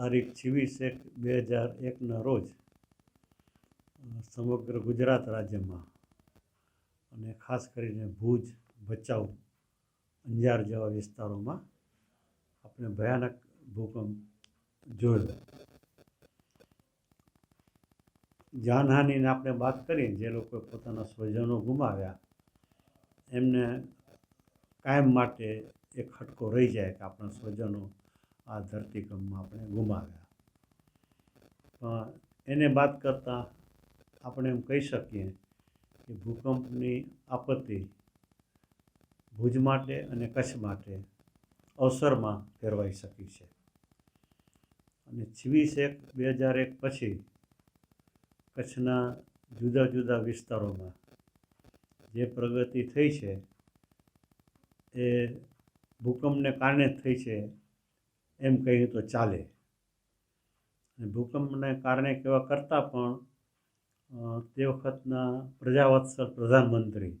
તારીખ છવ્વીસ એક બે હજાર એકના રોજ સમગ્ર ગુજરાત રાજ્યમાં અને ખાસ કરીને ભુજ, ભચાઉ, અંજાર જેવા વિસ્તારોમાં આપણે ભયાનક ભૂકંપ જોયો. જાનહાનિને આપણે વાત કરીએ, જે લોકો પોતાના સ્વજનો ગુમાવ્યા, એમને કાયમ માટે એક ખટકો રહી જાય કે આપણા સ્વજનો આ ધરતીકંપમાં આપણે ગુમાવ્યા. પણ એને બાદ કરતાં આપણે એમ કહી શકીએ કે ભૂકંપની આપત્તિ ભુજ માટે અને કચ્છ માટે અવસરમાં ફેરવાઈ શકી છે. અને છવ્વીસ એક બે હજાર એક પછી કચ્છના જુદા જુદા વિસ્તારોમાં જે પ્રગતિ થઈ છે એ ભૂકંપને કારણે જ થઈ છે એમ કહીએ તો ચાલે. ભૂકંપને કારણે કેવા કરતાં પણ તે વખતના પ્રજાવત્સલ પ્રધાનમંત્રી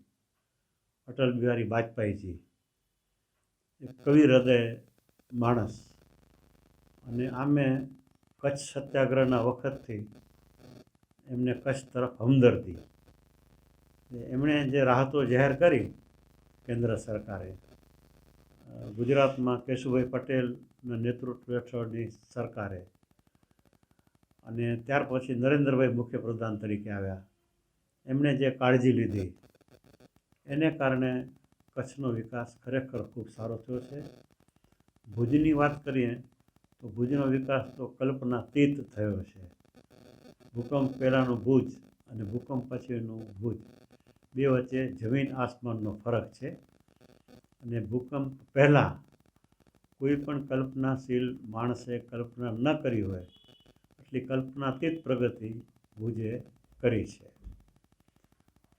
અટલ બિહારી વાજપેયીજી, એક કવિ હૃદય માણસ. અને આમે કચ્છ સત્યાગ્રહના વખતથી એમને કચ્છ તરફ હમદર્દી. એમણે જે રાહતો જાહેર કરી કેન્દ્ર સરકારે ગુજરાતમાં કેશુભાઈ પટેલના નેતૃત્વ હેઠળની સરકારે અને ત્યાર પછી નરેન્દ્રભાઈ મુખ્યપ્રધાન તરીકે આવ્યા. એમણે જે કાળજી લીધી, એને કારણે કચ્છનો વિકાસ ખરેખર ખૂબ સારો થયો છે. ભુજની વાત કરીએ તો ભુજનો વિકાસ તો કલ્પનાતીત થયો છે. ભૂકંપ પહેલાંનું ભુજ અને ભૂકંપ પછીનું ભુજ, બે વચ્ચે જમીન આસમાનનો ફરક છે. અને ભૂકંપ પહેલાં કોઈ પણ કલ્પનાશીલ માણસે કલ્પના ન કરી હોય, એટલી કલ્પનાતીત પ્રગતિ ભુજે કરી છે.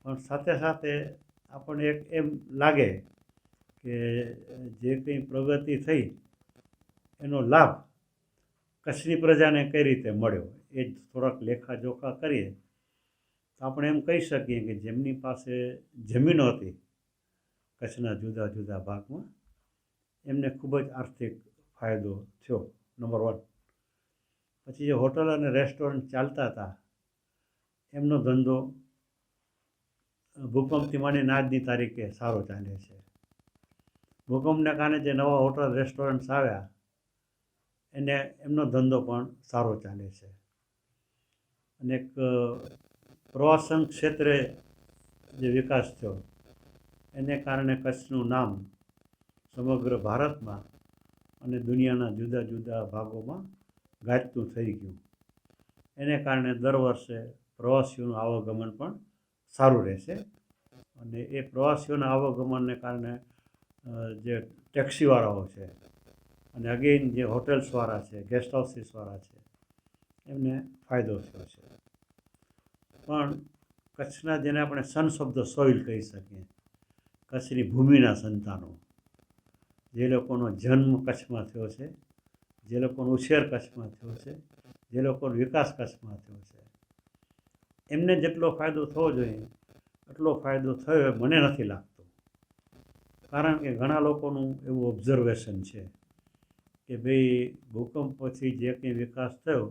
પણ સાથે સાથે આપણને એક એમ લાગે કે જે કંઈ પ્રગતિ થઈ, એનો લાભ કચ્છની પ્રજાને કઈ રીતે મળ્યો? એ થોડાક લેખાજોખા કરીએ. તો આપણે એમ કહી શકીએ કે જેમની પાસે જમીનો હતી કચ્છના જુદા જુદા ભાગમાં એમને ખૂબ જ આર્થિક ફાયદો થયો નંબર વન પછી જે હોટલ અને રેસ્ટોરન્ટ ચાલતા હતા, એમનો ધંધો ભૂકંપથી માંડીને આજની તારીખે સારો ચાલે છે. ભૂકંપને કારણે જે નવા હોટલ, રેસ્ટોરન્ટ્સ આવ્યા, એને, એમનો ધંધો પણ સારો ચાલે છે. અને એક, પ્રવાસન ક્ષેત્રે જે વિકાસ થયો એને કારણે કચ્છનું નામ સમગ્ર ભારતમાં અને દુનિયાના જુદા જુદા ભાગોમાં ગાજતું થઈ ગયું. એને કારણે દર વર્ષે પ્રવાસીઓનું આવાગમન પણ સારું રહેશે. અને એ પ્રવાસીઓના આવાગમનને કારણે જે ટેક્સીવાળાઓ છે અને અગેન જે હોટેલ્સવાળા છે ગેસ્ટ હાઉસીસવાળા છે, એમને ફાયદો થયો છે. પણ કચ્છના જેને આપણે સન શબ્દ સોઇલ કહી શકીએ કચ્છની ભૂમિના સંતાનો. જે લોકોનો જન્મ કચ્છમાં થયો છે, જે લોકોનો ઉછેર કચ્છમાં થયો છે, જે લોકોનો વિકાસ કચ્છમાં થયો છે. એમને જેટલો ફાયદો થવો જોઈએ, એટલો ફાયદો થયો મને નથી લાગતો. કારણ કે ઘણા લોકોનું એવું ઓબ્ઝર્વેશન છે કે ભાઈ ભૂકંપ પછી જે કંઈ વિકાસ થયો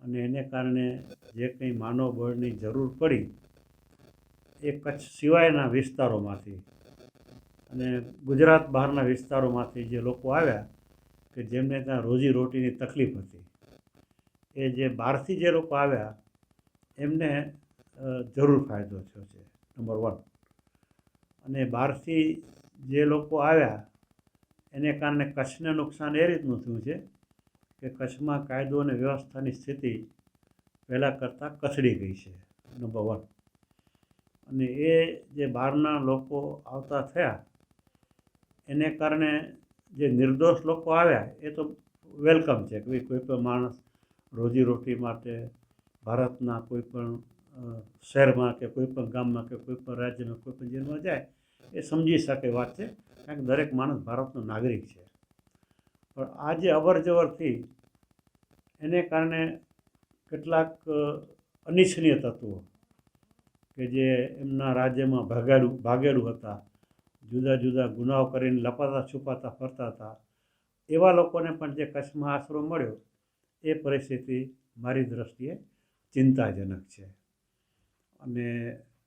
અને એને કારણે જે કંઈ માનવ બળની જરૂર પડી એ કચ્છ સિવાયના વિસ્તારોમાંથી અને ગુજરાત બહારના વિસ્તારોમાંથી જે લોકો આવ્યા કે જેમને ત્યાં રોજી રોટીની તકલીફ હતી, એ જે બહારથી જે લોકો આવ્યા, એમને જરૂર ફાયદો થયો છે નંબર વન અને બહારથી જે લોકો આવ્યા, એને કારણે કચ્છને નુકસાન એ રીતનું થયું છે કે કચ્છમાં કાયદો અને વ્યવસ્થાની સ્થિતિ પહેલાં કરતાં કચડી ગઈ છે નંબર વન અને એ જે બહારના લોકો આવતા થયા, એને કારણે જે નિર્દોષ લોકો આવ્યા, એ તો વેલકમ છે કે કોઈ પણ માણસ રોજીરોટી માટે ભારતના કોઈ પણ શહેરમાં કે કોઈ પણ ગામમાં કે કોઈ પણ રાજ્યમાં, કોઈ પણ જેલમાં જાય, એ સમજી શકે વાત છે. કારણ કે દરેક માણસ ભારતનો નાગરિક છે. પણ આ જે અવર એને કારણે કેટલાક અનિચ્છનીય તત્વો કે જે એમના રાજ્યમાં ભાગેલું ભાગેલું હતા, જુદા જુદા ગુનાઓ કરીને લપાતા છુપાતા ફરતા હતા, એવા લોકોને પણ જે કચ્છમાં આશરો મળ્યો, એ પરિસ્થિતિ મારી દ્રષ્ટિએ ચિંતાજનક છે. અને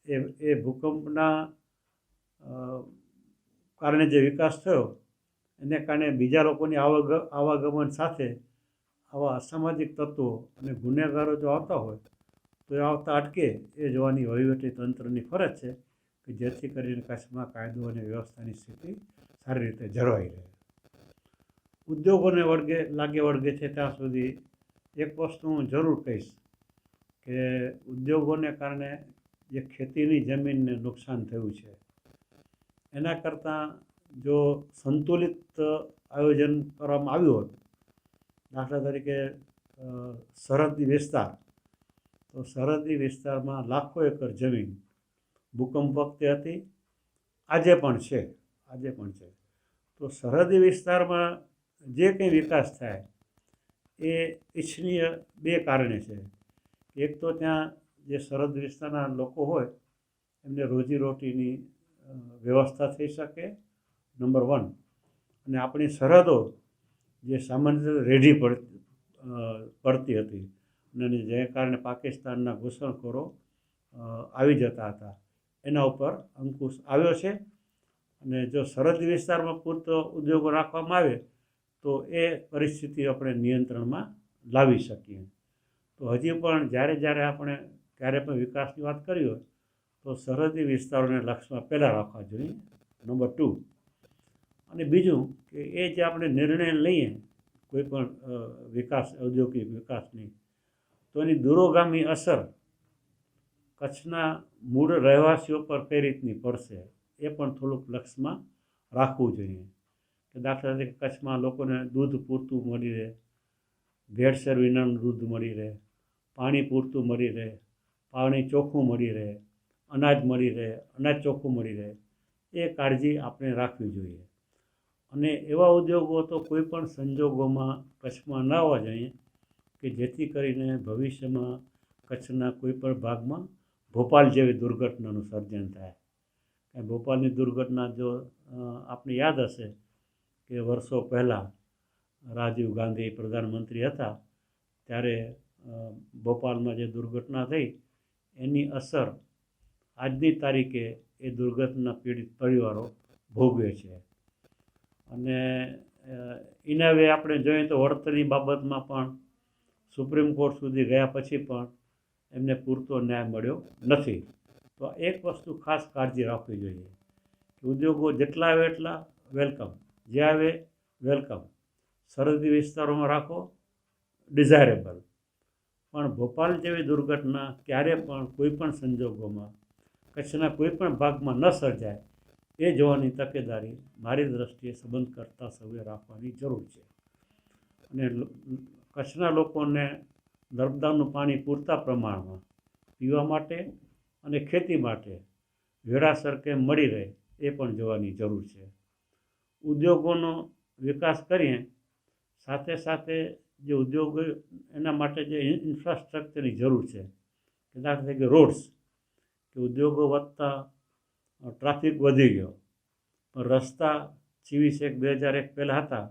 એ એ ભૂકંપના કારણે જે વિકાસ થયો, એને કારણે બીજા લોકોની આવાગમન સાથે આવા અસામાજિક તત્વો અને ગુનેગારો જો આવતા હોય તો આવતા અટકે એ જોવાની વહીવટી તંત્રની ફરજ છે કે જેથી કરીને કચ્છમાં કાયદો અને વ્યવસ્થાની સ્થિતિ સારી રીતે જળવાઈ રહે. ઉદ્યોગોને વળગે, લાગે વળગે છે ત્યાં સુધી એક વસ્તુ હું જરૂર કહીશ કે ઉદ્યોગોને કારણે જે ખેતીની જમીનને નુકસાન થયું છે, એના કરતાં જો સંતુલિત આયોજન કરવામાં આવ્યું હોત, દાખલા તરીકે સરહદી વિસ્તાર તો સરહદી વિસ્તારમાં લાખો એકર જમીન ભૂકંપ વખતે હતી. આજે પણ છે, આજે પણ છે. તો સરહદી વિસ્તારમાં જે કંઈ વિકાસ થાય એ ઈચ્છનીય બે કારણે છે. એક તો ત્યાં જે સરહદ વિસ્તારના લોકો હોય, એમને રોજીરોટીની વ્યવસ્થા થઈ શકે, નંબર વન. અને આપણી સરહદો જે સામાન્ય રીતે રેઢી પડ પડતી હતી. અને જે કારણે પાકિસ્તાનના ઘૂસણખોરો આવી જતા હતા. એના ઉપર અંકુશ આવ્યો છે અને જો સરહદી વિસ્તારમાં પૂરતો ઉદ્યોગો રાખવામાં આવે, તો એ પરિસ્થિતિ આપણે નિયંત્રણમાં લાવી શકીએ. તો હજી પણ જ્યારે જ્યારે આપણે ક્યારે પણ વિકાસની વાત કરી હોય, તો સરહદી વિસ્તારોને લક્ષ્યમાં પહેલાં રાખવા જોઈએ, નંબર ટુ. અને બીજું કે એ જે આપણે નિર્ણય લઈએ, કોઈ પણ વિકાસ, ઔદ્યોગિક વિકાસની તો એની દૂરોગામી અસર કચ્છના મૂળ રહેવાસીઓ પર કઈ રીતની પડશે એ પણ થોડુંક લક્ષમાં રાખવું જોઈએ. કે દાખલા તરીકે કચ્છમાં લોકોને દૂધ પૂરતું મળી રહે ભેળસર વિનાનું દૂધ મળી રહે, પાણી પૂરતું મળી રહે, પાણી ચોખ્ખું મળી રહે, અનાજ મળી રહે, અનાજ ચોખ્ખું મળી રહે, એ કાળજી આપણે રાખવી જોઈએ. અને એવા ઉદ્યોગો તો કોઈ પણ સંજોગોમાં કચ્છમાં ન હોવા જોઈએ. કે જેથી કરીને ભવિષ્યમાં કચ્છના કોઈ પણ ભાગમાં ભોપાલ જેવી દુર્ઘટનાનું સર્જન થાય. ભોપાલની દુર્ઘટના જો આપને યાદ હશે કે વર્ષો પહેલાં રાજીવ ગાંધી પ્રધાનમંત્રી હતા, ત્યારે ભોપાલમાં જે દુર્ઘટના થઈ, એની અસર આજની તારીખે એ દુર્ઘટના પીડિત પરિવારો ભોગવે છે. અને એના વે આપણે જોઈએ તો વળતરની બાબતમાં પણ સુપ્રીમ કોર્ટ સુધી ગયા પછી પણ એમને પૂરતો ન્યાય મળ્યો નથી. તો એક વસ્તુ ખાસ કાળજી રાખવી જોઈએ કે ઉદ્યોગો જેટલા આવે એટલા વેલકમ. જે આવે વેલકમ. સરહદી વિસ્તારોમાં રાખો ડિઝાયરેબલ પણ ભોપાલ જેવી દુર્ઘટના ક્યારે પણ કોઈ પણ સંજોગોમાં, કચ્છના કોઈ પણ ભાગમાં ન સર્જાય, એ જોવાની તકેદારી મારી દ્રષ્ટિએ સંબંધ કરતા સૌએ રાખવાની જરૂર છે. અને કચ્છના લોકોને નર્મદાનું પાણી પૂરતા પ્રમાણમાં પીવા માટે અને ખેતી માટે વેળાસર કેમ મળી રહે એ પણ જોવાની જરૂર છે. ઉદ્યોગોનો વિકાસ કરીએ, સાથે સાથે જે ઉદ્યોગો એના માટે જે ઇન્ફ્રાસ્ટ્રક્ચરની જરૂર છે, કે દાખલા તરીકે રોડ્સ, કે ઉદ્યોગો વધતા ટ્રાફિક વધી ગયો, પણ રસ્તા છવ્વીસ એક બે હજાર એક પહેલાં હતા,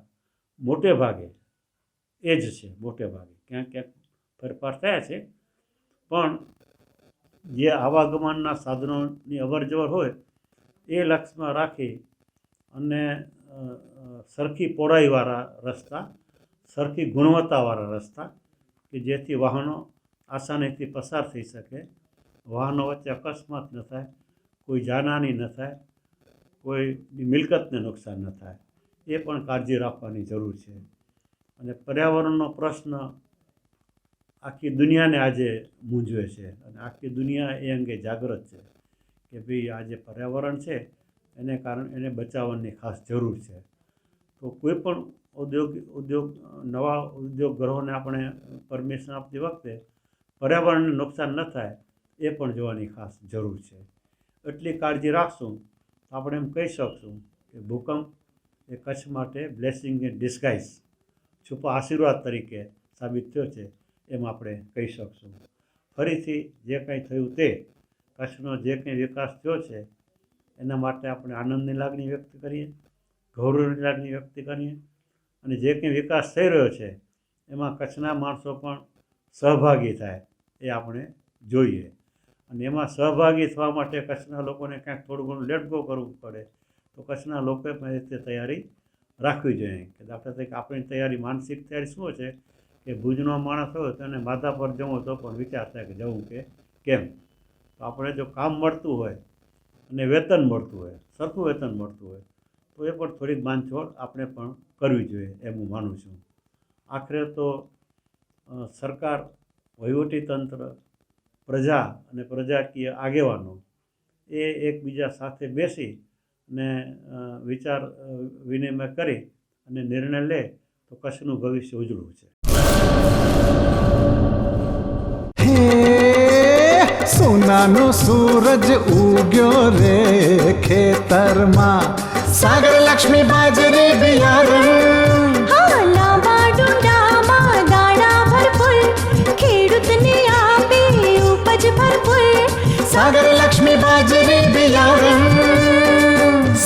મોટે ભાગે એ જ છે મોટે ભાગે. ક્યાંક ક્યાંક ફેરફાર થયા છે. પણ જે આવાગમનના સાધનોની અવર જવર હોય એ લક્ષમાં રાખી અને સરખી પહોળાઈવાળા રસ્તા, સરખી ગુણવત્તાવાળા રસ્તા કે જેથી વાહનો આસાનીથી પસાર થઈ શકે. વાહનો વચ્ચે અકસ્માત ન થાય, કોઈ જાનહાની ન થાય કોઈ મિલકતને નુકસાન ન થાય. એ પણ કાળજી રાખવાની જરૂર છે. અને પર્યાવરણનો પ્રશ્ન આખી દુનિયાને આજે મૂંઝવે છે અને આખી દુનિયા એ અંગે જાગૃત છે કે ભાઈ આ જે પર્યાવરણ છે, એને કારણે એને બચાવવાની ખાસ જરૂર છે. તો કોઈ પણ ઉદ્યોગ ઉદ્યોગ, નવા ઉદ્યોગ ગ્રહોને આપણે પરમિશન આપતી વખતે પર્યાવરણને નુકસાન ન થાય એ પણ જોવાની ખાસ જરૂર છે. એટલી કાળજી રાખશું આપણે એમ કહી શકશું કે ભૂકંપ એ કચ્છ માટે બ્લેસિંગ ઇન ડિસ્ગાઇઝ છુપા આશીર્વાદ તરીકે સાબિત થયો છે એમ આપણે કહી શકશું. ફરીથી જે કંઈ થયું તે, કચ્છનો જે કંઈ વિકાસ થયો છે, એના માટે આપણે આનંદની લાગણી વ્યક્ત કરીએ, ગૌરવની લાગણી વ્યક્ત કરીએ અને જે કંઈ વિકાસ થઈ રહ્યો છે, એમાં કચ્છના માણસો પણ સહભાગી થાય એ આપણે જોઈએ. અને એમાં સહભાગી થવા માટે કચ્છના લોકોને ક્યાંક થોડું ઘણું લેટ ગો કરવું પડે, તો કચ્છના લોકોએ પણ રીતે તૈયારી રાખવી જોઈએ. કે દાખલા તરીકે આપણી તૈયારી, માનસિક તૈયારી શું છે? કે ભુજનો માણસ હોય તો એને માથા પર જવું, તો પણ વિચાર થાય કે જવું કે કેમ? તો આપણે જો કામ મળતું હોય અને વેતન મળતું હોય, સરખું વેતન મળતું હોય, તો એ પણ થોડીક બાંધછોડ આપણે પણ કરવી જોઈએ એમ હું માનું છું. આખરે તો સરકાર, વહીવટીતંત્ર, પ્રજા અને પ્રજાકીય આગેવાનો એ એકબીજા સાથે બેસી અ, વિચાર વિનિમય કરી અને નિર્ણય લે તો કચ્છનું ભવિષ્ય ઉજળું છે. સોનાનો સૂરજ ઉગ્યો રે ખેતરમાં. સાગર લક્ષ્મી બાજરી બિયારણ